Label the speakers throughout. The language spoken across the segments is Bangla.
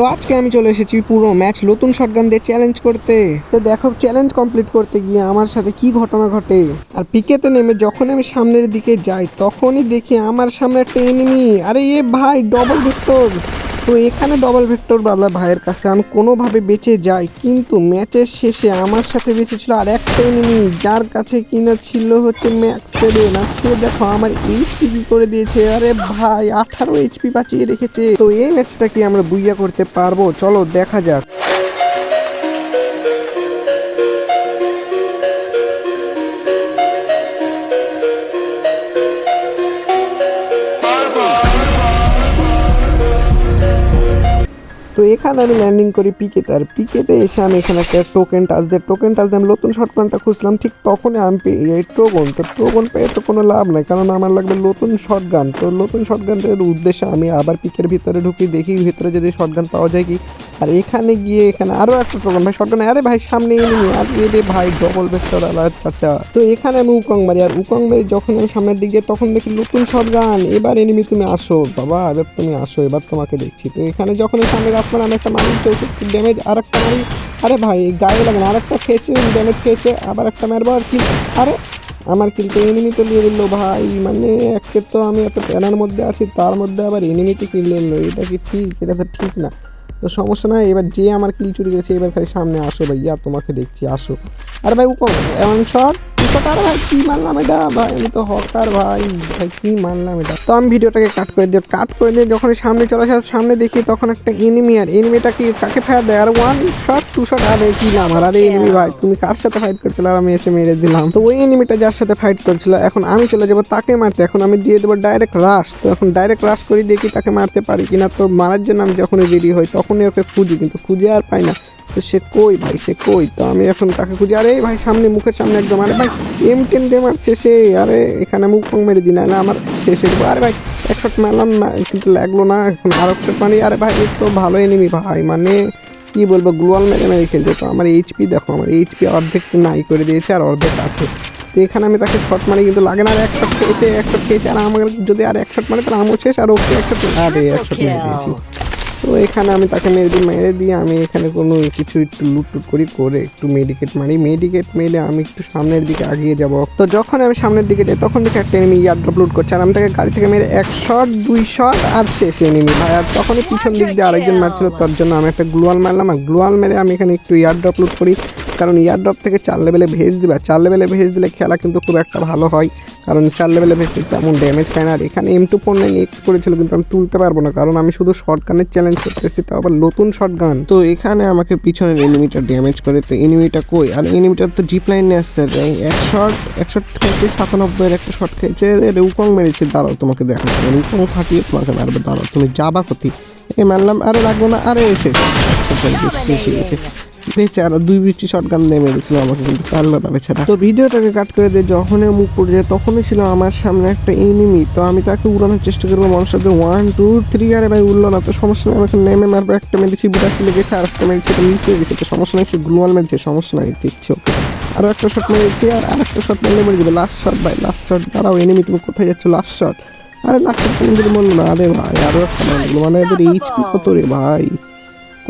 Speaker 1: তো আজকে আমি চলে এসেছি পুরো ম্যাচ নতুন শটগান দিয়ে চ্যালেঞ্জ করতে। তো দেখো চ্যালেঞ্জ কমপ্লিট করতে গিয়ে আমার সাথে কি ঘটনা ঘটে। আর পিকেতে নেমে যখন আমি সামনের দিকে যাই, তখনই দেখি আমার সামনে একটা এনিমি আরে এ ভাই ডবল ভেক্টর তো এখানে ডবল ভেক্টর বালা ভাইয়ের কাছ আমি কোনোভাবে বেঁচে যাই, কিন্তু ম্যাচের শেষে আমার সাথে বেঁচে ছিল আর একটা এনিমি যার কাছে কিনা ছিল হচ্ছে ম্যাক্স সেভেন আর সে দেখো আমার এইচপি কি করে দিয়েছে? আরে ভাই, আঠারো এইচপি বাঁচিয়ে রেখেছে। তো এই ম্যাচটা কি আমরা বুইয়া করতে পারব। চলো, দেখা যাক। তো এখানে আমি ল্যান্ডিং করি পিকেতে আর পিকেতে এসে আমি এখানে একটা টোকেন টাচ দিয়ে টোকেন টাচ দিয়ে আমি নতুন শটগানটা খুঁজলাম ঠিক তখনই আমি পেয়ে যাই ট্রোগন তো ট্রোগন পেয়ে তো কোনো লাভ নাই, কারণ আমার লাগবে নতুন শটগান তো নতুন শটগানের উদ্দেশ্যে আমি আবার পিকের ভিতরে ঢুকি, দেখি ভিতরে যদি শটগান পাওয়া যায় কি। আর এখানে গিয়ে এখানে আরও একটা ট্রোগন ভাই শটগান আরে ভাই, সামনে এনিমি আর এরে ভাই ডবল ভেক্টর আলা চাচা। তো এখানে আমি উকং মারি, আর উকং মারি যখন আমি সামনের দিকে তখন দেখি নতুন শটগান এবার এনিমি তুমি আসো, বাবা, এবার তুমি আসো, এবার তোমাকে দেখছি। তো এখানে যখন এই সামনে রাসমান আমি একটা মারি চৌষট্টি ড্যামেজ আর একটা মারি আরে ভাই, গায়ে লাগে না আর একটা খেয়েছে ড্যামেজ খেয়েছে, আবার একটা মারবো আর কি। আরে, আমার কিন্তু এনিমি তো নিয়ে নিল ভাই মানে একে তো আমি এত প্যানার মধ্যে আছি, তার মধ্যে আবার এনিমিতে কিল নিল, এটা কি ঠিক? এটা তো ঠিক না। তো সমস্যা নাই, এবার যে আমার কিল চুরি করেছে, এবার খালি সামনে আসো ভাইয়া, তোমাকে দেখছি, আসো। আর ভাই উকম এমন শট? আর ভাই, কি মারলাম এটা? ভাই, আমি তো হকার ভাই। ভাই, কি মারলাম এটা? তো আমি ভিডিওটাকে কাট করে দিই। কাট করে দিয়ে যখন সামনে চলে আসে, সামনে দেখি তখন একটা এনিমি আর এনিমিটা কি, কাকে ফেয়ার দেয়? আর ওয়ান শট টু শট আরে কি নাম? আর আরে এনিমি ভাই, তুমি কার সাথে ফাইট করছিল? আর আমি এসে মেরে দিলাম। তো ওই এনিমিটা যার সাথে ফাইট করছিল, এখন আমি চলে যাব তাকে মারতে। এখন আমি দিয়ে দেবো ডাইরেক্ট রাশ তো এখন ডাইরেক্ট রাশ করে দেখি তাকে মারতে পারি কিনা। তো মারার জন্য আমি যখনই রেডি হই, তখনই ওকে খুঁজি। কিন্তু খুঁজে আর পাই না। তো সে কই ভাই? সে কই? তো আমি এখন তাকে খুঁজি আরে ভাই সামনে মুখের সামনে একদম আরে ভাই এম টেন দিয়ে মারছে সে আরে এখানে মুখ মুখ মেরে দিই নাহলে আমার শেষে আরে ভাই এক শট মারলাম না কিন্তু লাগল না এখন আর এক শট মারি আরে ভাই একটু ভালো এনিমি ভাই মানে কি বলব গ্লোয়াল মেরে মেরে খেলছে তো। আমার এইচপি দেখো আমার এইচপি অর্ধেক নাই করে দিয়েছে আর অর্ধেক আছে। তো এখানে আমি তাকে শট মারি কিন্তু লাগে না আর এক শট খেয়েছে এক শট খেয়েছে আর আমার যদি আর এক শট মারে তাহলে আমও শেষ আর ওকে এক শট আরে এক শট মেরে দিয়েছি। তো এখানে আমি তাকে মেরে মেরে দিয়ে আমি এখানে কোনো কিছু একটু লুটটুট করি, করে একটু মেডিকেট মারি। মেডিকেট মেরে আমি একটু সামনের দিকে আগিয়ে যাব। তো যখন আমি সামনের দিকে যাই, তখন দেখে একটা এনিমি ইয়ার ড্রপ লুট করছে আর আমি তাকে গাড়ি থেকে মেরে এক শট দুই শট আর শেষ এনিমি ভাই আর তখনই পিছন দিক দিয়ে আরেকজন মারছিল, তার জন্য আমি একটা গ্লোয়াল মারলাম। আর গ্লোয়াল মেরে আমি এখানে একটু ইয়ার ড্রপ লুট করি। কারণ ইয়ার ড্রপ থেকে চার লেভেলে ভেজ দিবে চার লেভেলে ভেজ দিলে খেলা কিন্তু খুব একটা ভালো হয় কারণ চার লেভেলে ভেজ তেমন ড্যামেজ খায় না আর এখানে এম টু ফোর এক্স করেছিল কিন্তু আমি তুলতে পারব না কারণ আমি শুধু শর্ট গানের চ্যালেঞ্জ করতেছি তো আবার নতুন শর্ট গান তো এখানে আমাকে পিছনের এনিমিটা ড্যামেজ করে তো এনিমিটা কই আর এনিমিটার তো জিপ লাইনে আসছে এক শট এক শট খেয়েছে সাতানব্বইয়ের একটা শর্ট খেয়েছে উকং মেরেছে দাঁড়াও তোমাকে দেখাচ্ছি উকং ফাটিয়ে তোমাকে মারবে দাঁড়াও তুমি যাবা ক্ষতি এ মারলাম আরে লাগবো না আরে এসে শেষ হয়ে বেচারা দুই বিচি শটগান দিয়ে মেরেছিল আমাকে কিন্তু পারল না। বেচারা তো ভিডিওটাকে কাট করে দিয়ে যখনই মুখ পড়ে যায় তখনই ছিল আমার সামনে একটা এনিমি তো আমি তাকে উড়ানোর চেষ্টা করব মানুষদের ওয়ান টু থ্রি আরে ভাই উড়লো না তো সমস্যা নেই আমাকে নেমে মারবো একটা মেরেছি বিরাশি লেগেছে আর একটা মেরেছি এটা মিস হয়ে গেছে তো সমস্যা নেই সে গ্লুয়াল মেরেছে সমস্যা নাই দেখছি ওকে আরও একটা শট মেরেছি আর আরেকটা শট মেরে মেরে দেবে লাস্ট শট ভাই লাস্ট শট দাঁড়াও এনিমি তুমি কোথায় যাচ্ছ লাস্ট শট আরে লাস্ট শট তুমি যদি বলল না আরে ভাই আরও একটা মানে এদের এইচপি কত রে ভাই?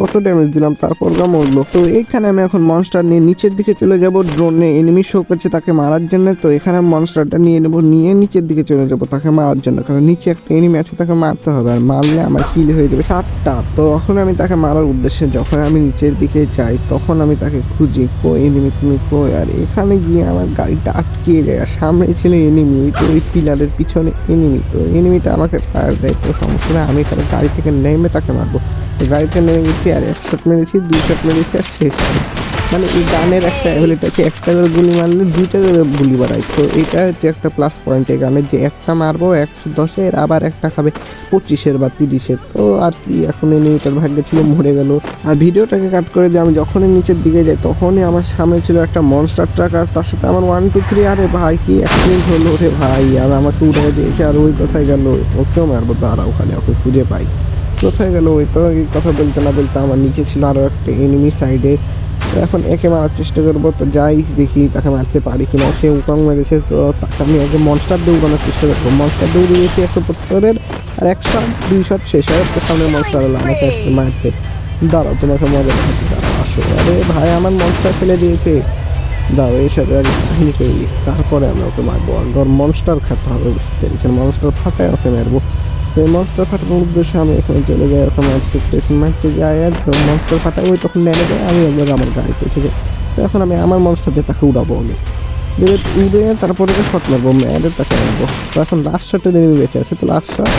Speaker 1: কত ড্যামেজ দিলাম, তারপর গা মরলো। তো এইখানে আমি এখন মনস্টার নিয়ে নিচের দিকে চলে যাব ড্রোনে এনিমি শো করছে তাকে মারার জন্য। তো এখানে মনস্টারটা নিয়ে নেব, নিয়ে নিচের দিকে চলে যাব তাকে মারার জন্য। কারণ নিচে একটা এনিমি আছে, তাকে মারতে হবে। আর মারলে আমার কিল হয়ে যাবে সাতটা। তো তখন আমি তাকে মারার উদ্দেশ্যে যখন আমি নিচের দিকে যাই, তখন আমি তাকে খুঁজি কই এনিমি তুমি কই? আর এখানে গিয়ে আমার গাড়িটা আটকিয়ে যায়। আর সামনে ছিল এনিমি ওই তো ওই পিলারের পিছনে এনিমি তো এনিমিটা আমাকে ফায়ার দেয় তো সমস্যা আমি তাহলে গাড়ি থেকে নেমে তাকে মারবো। গাড়িতে নেমে গেছি আর এক শট মেরেছি, দুই শট মেরেছি আর শেষ মানে এই গানের একটা অ্যাবিলিটি আছে, একটা করে গুলি মারলে দুইটা করে গুলি বাড়ায়। তো এটা হচ্ছে একটা প্লাস পয়েন্ট এই গানের, যে একটা মারবো একশো দশের, আবার একটা খাবে পঁচিশের বা তিরিশের। তো আর কি, এখন এই নিউটার ভাগ্যে ছিল, মরে গেল। আর ভিডিওটাকে কাট করে দিয়ে আমি যখনই নিচের দিকে যাই, তখনই আমার সামনে ছিল একটা মনস্টার ট্রাক আর তার সাথে আমার ওয়ান টু থ্রি আরে ভাই, কি অ্যাক্সিডেন্ট হলো রে ভাই, আর আমাকে উঠে দিয়েছে, আর ওই কোথায় গেল? ওকেও মারবো, দাঁড়াও খালি, ওকে খুঁজে পাই। কোথায় গেল? ওই তো এই কথা বলতে না বলতে আমার নিচে ছিল আরও একটা এনিমি সাইডে এখন একে মারার চেষ্টা করব, তো যাই দেখি তাকে মারতে পারি কিনা। সে উকাং মেরেছে, তো তাকে আমি আগে মনস্টার দৌড়ানোর চেষ্টা করব। মনস্টার দৌড়িয়েছি একশো পঁচাত্তরের আর একশো দুই শট শেষ হয়। একটা সামনে মনস্টার হলো আমাকে আসছে মারতে।
Speaker 2: দাঁড়াও, তোমাকে মজা দেখাচ্ছি। দাঁড়াও, আসো। আরে ভাই, আমার মনস্টার ফেলে দিয়েছে। দাও এর সাথে আগে কাহিনী করে। তারপরে আমি ওকে মারবো। আগে ওর মনস্টার খেতে হবে, বুঝতে পেরেছেন? মনস্টার ফাটায় ওকে মারবো। তো এই ফাটানোর উদ্দেশ্যে আমি এখানে চলে যাই ওকে মারতে যাই আর মনস্টার ফাটাই, ওই তখন নেমে যায়, আমি একবার আমার গাড়িতে, ঠিক আছে? তো এখন আমি আমার মনস্টার দিয়ে তাকে উড়াবো আগে। দিয়ে উড়ে তারপরে শট মারবো মেয়েদের তাকে মারবো। তো এখন লাস্ট শটে নেমে বেঁচে আছে, তো লাস্ট শট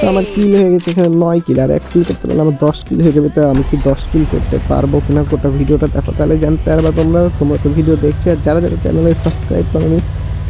Speaker 2: তো আমার কিল হয়ে গেছে এখানে নয় কিল আর এক কিল করতে পারলে আমার দশ কিল হয়ে যাবে, তো আমি কি দশ কিল করতে পারব কিনা গোটা ভিডিওটা দেখো। তাহলে জানতে পারবা তোমরা তোমরা তো ভিডিও দেখছ, আর যারা যারা চ্যানেলে সাবস্ক্রাইব করোনি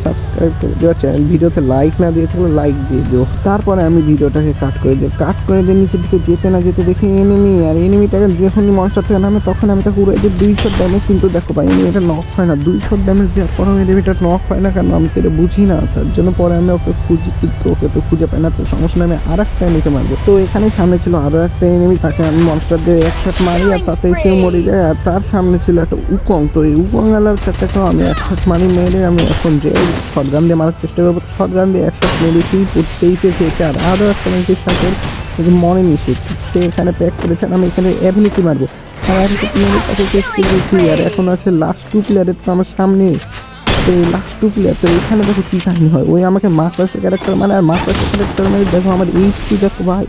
Speaker 2: সাবস্ক্রাইব করে দিও চ্যানেল ভিডিওতে লাইক না দিয়ে থাকলে লাইক দিয়ে দিও। তারপরে আমি ভিডিওটাকে কাট করে দিই। কাট করে দিয়ে নিচের দিকে যেতে না যেতে দেখি এনিমি আর এনিমিটাকে যখন মনস্টার থেকে নামে, তখন আমি তাকে উড়ে দিই। দুইশো ড্যামেজ কিন্তু দেখো ভাই এনিমিটা নক হয় না। দুইশো ড্যামেজ দেওয়ার পরেও এনিমিটা নক হয় না কেন? আমি তো এটা বুঝি না। তার জন্য পরে আমি ওকে খুঁজি, কিন্তু ওকে তো খুঁজে পাই না। তো সমস্যা আমি আর একটা এনিমিকে মারবো। তো এখানে সামনে ছিল আরও একটা এনিমি তাকে আমি মনস্টার দিয়ে একশট মারি, আর তাতে সে মরে যায়। আর তার সামনে ছিল একটা উকং। তো এই উকং আলার চাচাকেও আমি একশট মারি, মেরে আমি এখন যে শটগান দিয়ে মারার চেষ্টা করব। শটগান দিয়ে একশট মেরেছি তেইশে খেয়েছে, আর আরও একটা মেরেছি সাথে মনে নিষেধ। সে এখানে প্যাক করেছে, আর আমি এখানে অ্যাবিলিটি মারবো। আর অ্যাবিলিটি মেরে তাকে শেষ করে দিয়েছি আর এখন আছে লাস্ট টু প্লেয়ারের তো আমার সামনে। তো লাস্ট টু প্লেয়ার তো এখানে দেখো কী কাহিনী হয়। ওই আমাকে মাকড়াসে ক্যারেক্টার মানে আর মাকড়াসে ক্যারেক্টার মানে দেখো আমার এইচপি দেখো ভাই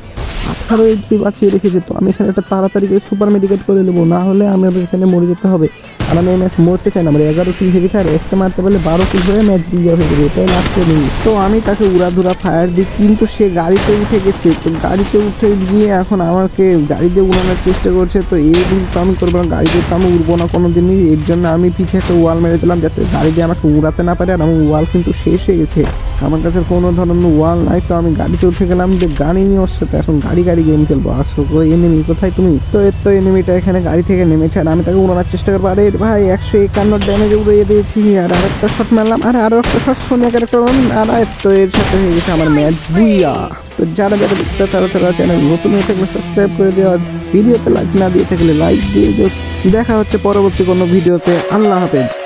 Speaker 2: আঠারো এইচপি বাঁচিয়ে রেখেছে তো আমি এখানে একটা তাড়াতাড়ি করে সুপার মেডিকেট করে নেব, না হলে আমি এখানে মরে যেতে হবে। আর আমি ম্যাচ মরতে চাই না, আমার এগারো কিল হয়ে গেছে, আর একটা মারতে পারলে বারো কিল হয়ে ম্যাচ বিজয় হয়ে যাবে, এটাই লাস্টে নেই তো আমি তাকে উড়াধুরা ফায়ার দিই, কিন্তু সে গাড়িতে উঠে গেছে। তো গাড়িতে উঠে গিয়ে এখন আমাকে গাড়ি দিয়ে উড়ানোর চেষ্টা করছে, তো এই কিন্তু আমি করব না, গাড়িতে তো আমি উড়বো না কোনো দিনই এর জন্য আমি পিছিয়ে একটা ওয়াল মেরে দিলাম, যাতে গাড়ি দিয়ে আমাকে উড়াতে না পারে, আর আমার ওয়াল কিন্তু শেষ হয়ে গেছে। আমার কাছে কোনো ধরনের ওয়াল নাই, তো আমি গাড়িতে উঠে গেলাম যে গাড়ি নিয়ে ওর সাথে এখন গাড়ি গাড়ি গেম খেলব। আসো গো এনিমি কোথায় তুমি? তো এর তো এনিমিটা এখানে গাড়ি থেকে নেমেছে আর আমি তাকে উড়ানোর চেষ্টা করব। আরে ভাই, একশো একান্ন ড্যামেজে উড়িয়ে দিয়েছি। আর আরেকটা শট মারলাম। আর আরও একটা শট সোনিয়া ক্যারেক্টার আর আর তো এর সাথে হয়ে গেছে আমার ম্যাচ বুইয়া। তো যারা যারা দেখতে তারা তারা চ্যানেল নতুন হয়ে থাকলে সাবস্ক্রাইব করে দেওয়া ভিডিওতে লাইক না দিয়ে থাকলে লাইক দিয়ে দেখা হচ্ছে পরবর্তী কোনো ভিডিওতে আল্লাহ হাফেজ।